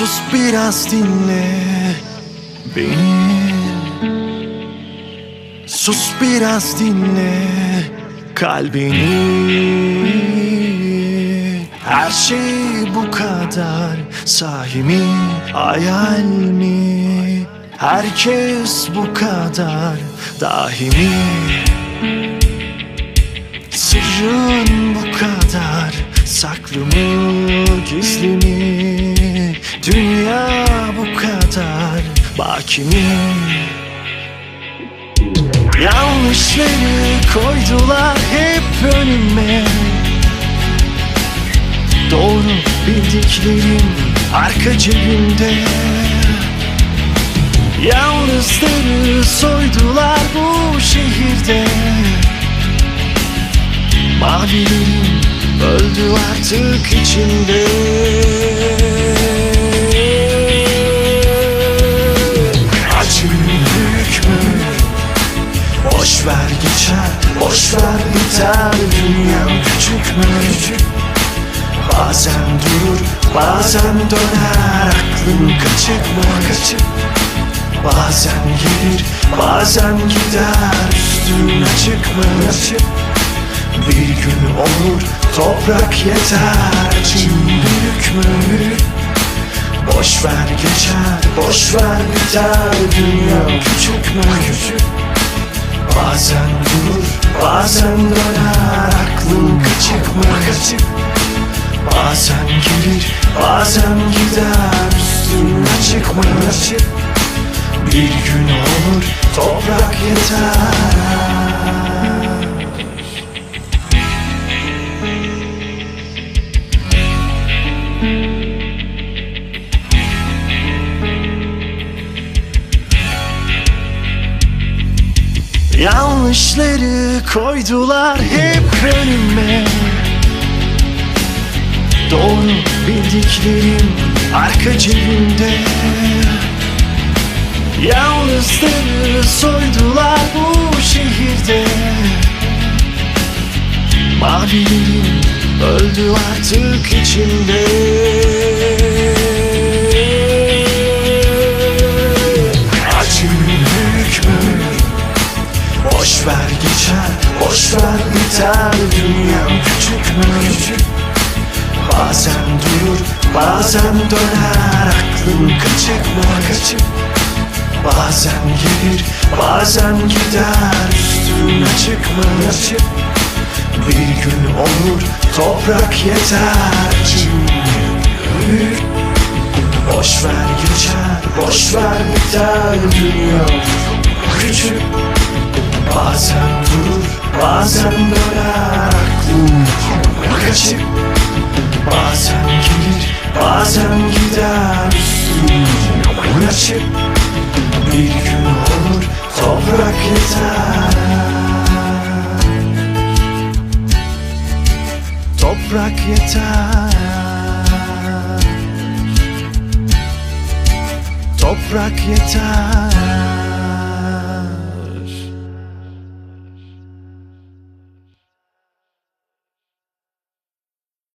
Sus biraz dinle. Beni. Sus biraz dinle kalbini Her şey bu kadar. Sahi mi hayal mi? Herkes bu kadar. Dahi mi? Sırrın bu kadar. Saklı mı gizli mi baki mi Yanlışları koydular hep önüme. Doğru bildiklerim arka cebimde. Yalnızları soydular bu şehirde. Mavilerim öldü artık içinde geçer, boş ver biter Dünya küçük mü? Bazen durur, bazen döner Aklın kaçık mı? Kaçık. Bazen gelir, bazen gider Üstün açık mı? Açık. Bir gün olur, toprak yeter Çin büyük mü? Büyük. Boş ver geçer, boş ver biter Dünya küçük mü? Küçük. Bazen durur, bazen döner Aklın kaçık mı? Kaçık. Bazen gelir, bazen gider Üstün açık mı? Açık. Bir gün olur, toprak yeter Yanlışları koydular hep önüme. Doğru bildiklerim arka cebimde. Yalnızları soydular bu şehirde. Mavilerim öldü artık içimde Boş ver geçer, boş ver biter Dünya küçük mü? Küçük. Bazen durur, bazen döner Aklın kaçık mı? Kaçık. Bazen gelir, bazen gider Üstün açık mı? Açık. Bir gün olur, toprak yeter Büyük. Boş ver geçer, boş ver biter Dünya bazen döner Kaçıp Bazen gelir, bazen gider. Üstüm açıp Bir gün olur, toprak yeter. Toprak yeter. Toprak yeter